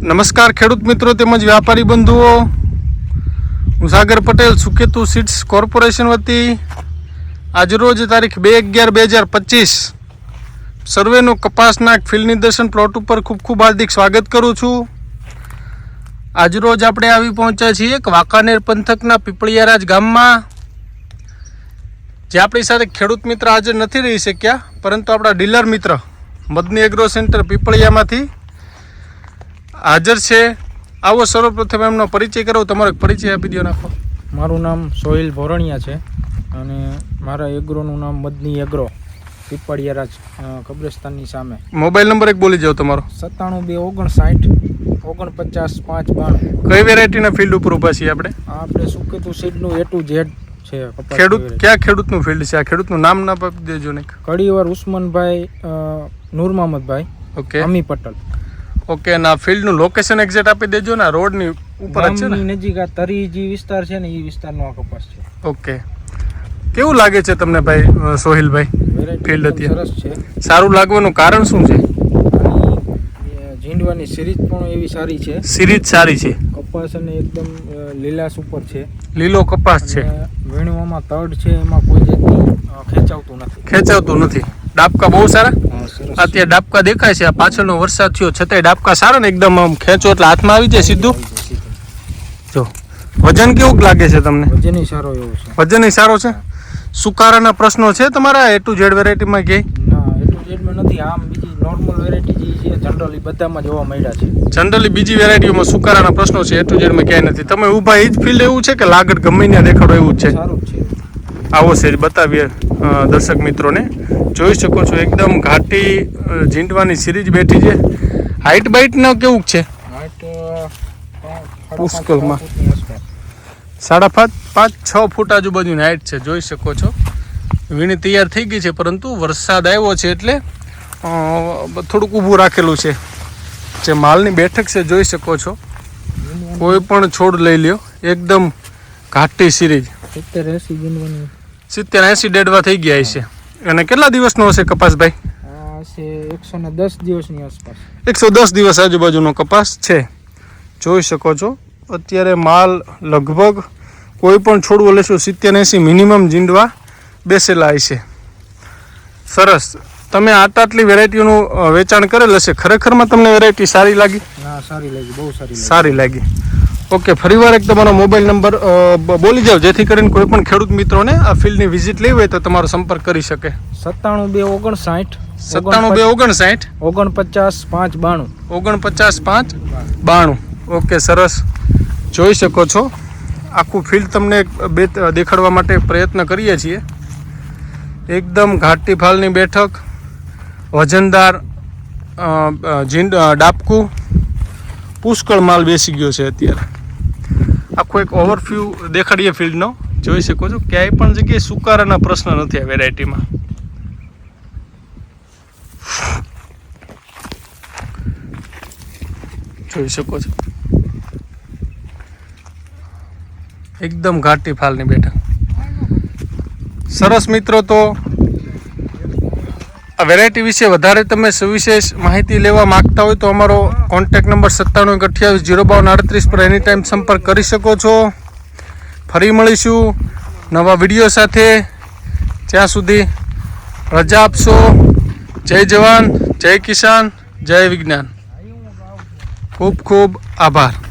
નમસ્કાર ખેડૂત મિત્રો તેમજ વ્યાપારી બંધુઓ. હું સાગર પટેલ સુકેતુ સીડ્સ કોર્પોરેશન વતી આજરોજ તારીખ બે અગિયાર બે હજાર પચીસ સર્વેનું કપાસના ફિલ્ડ નિદર્શન પ્લોટ ઉપર ખૂબ ખૂબ હાર્દિક સ્વાગત કરું છું. આજરોજ આપણે આવી પહોંચ્યા છીએ એક વાંકાનેર પંથકના પીપળિયારાજ ગામમાં, જે આપણી સાથે ખેડૂત મિત્ર આજે નથી રહી શક્યા, પરંતુ આપણા ડીલર મિત્ર, મદની એગ્રો સેન્ટર પીપળિયામાંથી હાજર છે. આવો સર્વપ્રથમ એમનો પરિચય કરો. તમારો પરિચય આપી દો નાખો. મારું નામ સોહિલ ભોરણિયા છે અને મારા એગ્રોનું નામ મદની એગ્રો પીપળિયારા કબ્રસ્તાનની સામે. મોબાઈલ નંબર એક બોલી જાઓ તમારો. સત્તાણું બે ઓગણસાઠ ઓગણપચાસ પાંચ બાણું. કઈ વેરાયટીના ફિલ્ડ ઉપર ઊભા છીએ આપણે? આપણે સુકેતુ સીડનું એ ટુ ઝેડ છે ખેડૂત ક્યાં ખેડૂતનું ફિલ્ડ છે? આ ખેડૂતનું નામ ના આપી દેજો ને કડીવાર ઉસ્માનભાઈ નૂર મહમદભાઈ ઓકે. અમી પટેલ. ઓકે ના ફિલ્ડનું લોકેશન એક્ઝેક્ટ આપી દેજો ને રોડની ઉપર જ છે ને? નજીક આ તરી જે વિસ્તાર છે ને એ વિસ્તારનો આ કપાસ છે. ઓકે. કેવું લાગે છે તમને ભાઈ સોહિલભાઈ ફિલ્ડ અત્યારે? હતી. સરસ છે. સારું લાગવાનું કારણ શું છે? ઝીંડવાની સિરીઝ પણ એવી સારી છે. સિરીજ સારી છે. કપાસ અને એકદમ લીલાશ ઉપર છે. લીલો કપાસ છે. વીણવામાં તડ છે એમાં કોઈ ખેંચાવતું નથી. ખેંચાવતું નથી. ડાબકા બહુ સારા? ત્યાં ડાબકા દેખાય છે આ પાછળનો વરસાદ થયો છતાંય ડાબકા સારા ને એકદમ આમ ખેંચો એટલે હાથમાં આવી જાય સીધું. જો વજન કેવું લાગે છે તમને? વજન સારો એવો છે. વજન સારો છે? સુકારાના પ્રશ્નો છે તમારા? એ ટુ ઝેડ વેરાયટીમાં કે ના એ ટુ ઝેડમાં નથી આમ બીજી નોર્મલ વેરાયટી જે છે જનરલી બધામાં જોવા મળ્યા છે. જનરલી બીજી વેરાયટીઓમાં સુકારાના પ્રશ્નો છે એ ટુ ઝેડમાં ક્યાંય નથી. તમે ઊભા એ જ ફિલ્ડ એવું છે કે લાગડ ગમે ત્યાં દેખાડો એવું છે? સારું છે. આવો છે જ બતાવીએ. દર્શક મિત્રોને જોઈ શકો છો એકદમ ઘાટી જીંટવાની સિરીજ બેઠી છે. હાઈટ બાઈટનો કેવું છે? હાઈટ સાડા. પાંચ, પાંચ છ ફૂટ આજુબાજુની હાઈટ છે જોઈ શકો છો. વીણી તૈયાર થઈ ગઈ છે પરંતુ વરસાદ આવ્યો છે એટલે થોડુંક ઊભું રાખેલું છે. જે માલની બેઠક છે જોઈ શકો છો. કોઈ પણ છોડ લઈ લ્યો. એકદમ ઘાટી સિરીજ. સિત્તેર એસી સિત્તેર એંસી ડેડવા થઈ ગયા છે. અને કેટલા દિવસનો હશે કપાસભાઈ? ભાઈ છે એકસો ને દસ દિવસની આસપાસ. એકસો દસ દિવસ આજુબાજુનો કપાસ છે. જોઈ શકો છો અત્યારે માલ લગભગ કોઈ પણ છોડવું લેશો સિત્તેર એંસી મિનિમમ જીંડવા બેસેલા હશે સરસ. તમે આટ આટલી વેરાયટીનું વેચાણ કરેલ હશે. ખરેખરમાં તમને વેરાયટી સારી લાગી? સારી લાગી બહુ સારી લાગી. સારી લાગી. ઓકે ફરીવાર એક તમારો મોબાઈલ નંબર બોલી જાવ જેથી કરીને કોઈ પણ ખેડૂત મિત્રોને આ ફિલ્ડની વિઝિટ લેવી હોય તો તમારો સંપર્ક કરી શકે. સત્તાણું બે ઓગણસાઠ સત્તાણું બે ઓગણસાઠ. ઓગણપચાસ પાંચ બાણું. ઓગણપચાસ પાંચ બાણું. ઓકે સરસ. જોઈ શકો છો. આખું ફિલ્ડ તમને બે દેખાડવા માટે પ્રયત્ન કરીએ છીએ. એકદમ ઘાટી ફાલની બેઠક. વજનદાર ડાબકું. પુષ્કળ માલ બેસી ગયો છે અત્યારે. આખો એક ઓવરવ્યૂ દેખાડીએ ફિલ્ડનો જોઈ શકો છો, ક્યાંય પણ જગ્યાએ સુકારાના પ્રશ્ન નથી આ વેરાયટીમાં જોઈ શકો છો. એકદમ ઘાટી ફાલની બેઠક. સરસ મિત્રો, તો આ વેરાયટી વિશે વધારે તમે સવિશેષ માહિતી લેવા માંગતા હોય તો અમારો કોન્ટેક નંબર સત્તાણું અઠ્યાવીસ જીરો બાવન આડત્રીસ પર એની ટાઈમ સંપર્ક કરી શકો છો. ફરી મળીશું નવા વીડિયો સાથે. ત્યાં સુધી રજા આપશો. જય જવાન, જય કિસાન, જય વિજ્ઞાન. ખૂબ ખૂબ આભાર.